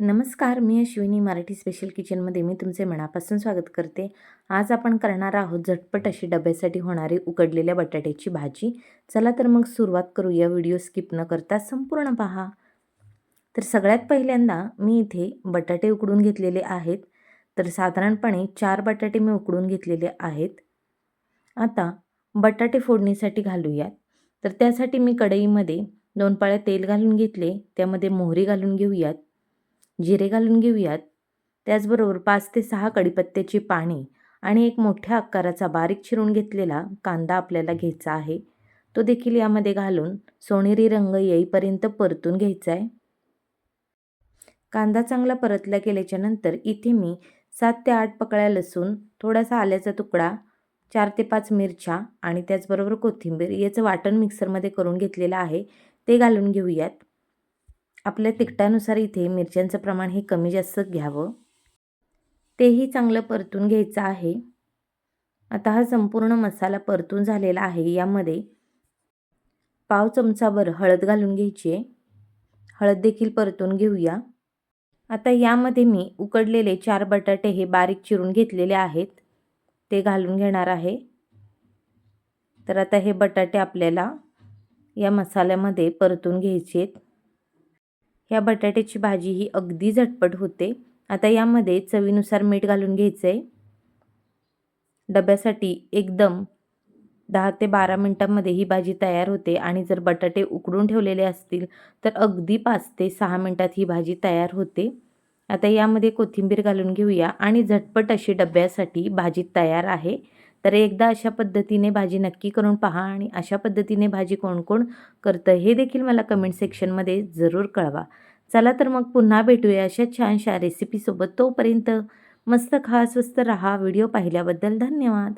नमस्कार मी अश्विनी मराठी स्पेशल किचनमध्ये मी तुमचे मनापासून स्वागत करते. आज आपण करणार आहोत झटपट अशी डब्यासाठी होणारी उकडलेल्या बटाट्याची भाजी. चला तर मग सुरुवात करूया व्हिडिओ स्किप न करता संपूर्ण पहा. तर सगळ्यात पहिल्यांदा मी इथे बटाटे उकडून घेतलेले आहेत. तर साधारणपणे चार बटाटे मी उकडून घेतलेले आहेत. आता बटाटे फोडणीसाठी घालूयात. तर त्यासाठी मी कढईमध्ये दोन पाळ्या तेल घालून घेतले. त्यामध्ये मोहरी घालून घेऊयात. जिरे घालून घेऊयात. त्याचबरोबर पाच ते सहा कडीपत्त्याची पाने आणि एक मोठ्या आकाराचा बारीक चिरून घेतलेला कांदा आपल्याला घ्यायचा आहे. तो देखील यामध्ये घालून सोनेरी रंग येईपर्यंत परतून घ्यायचा आहे कांदा चांगला परतला गेल्याच्यानंतर इथे मी सात ते आठ पकळ्या लसूण थोडासा आल्याचा तुकडा चार ते पाच मिरच्या आणि त्याचबरोबर कोथिंबीर याचं वाटण मिक्सरमध्ये करून घेतलेलं आहे. ते घालून घेऊयात. आपल्या तिखटानुसार इथे मिरच्यांचं प्रमाण हे कमी जास्त घ्यावं. तेही चांगलं परतून घ्यायचं आहे. आता हा संपूर्ण मसाला परतून झालेला आहे. यामध्ये पाव चमचाभर हळद घालून घ्यायची आहे. हळद देखील परतून घेऊया. आता यामध्ये मी उकडलेले चार बटाटे हे बारीक चिरून घेतलेले आहेत. ते घालून घेणार आहे. तर आता हे बटाटे आपल्याला या मसाल्यामध्ये परतून घ्यायचे आहेत. ह्या बटाट्याची भाजी ही अगदी झटपट होते. आता यामध्ये चवीनुसार मीठ घालून घ्यायचं आहे डब्यासाठी एकदम दहा ते बारा मिनटांमध्ये ही भाजी तयार होते आणि जर बटाटे उकडून ठेवलेले असतील तर अगदी पाच ते सहा मिनटात ही भाजी तयार होते. आता यामध्ये कोथिंबीर घालून घेऊया आणि झटपट अशी डब्यासाठी भाजी तयार आहे. तर एकदा अशा पद्धतीने भाजी नक्की करून पहा आणि अशा पद्धतीने भाजी कोण कोण करतं हे देखील मला कमेंट सेक्शनमध्ये जरूर कळवा. चला तर मग पुन्हा भेटूया अशा छानशा रेसिपीसोबत तोपर्यंत मस्त खा स्वस्त रहा. व्हिडिओ पाहिल्याबद्दल धन्यवाद.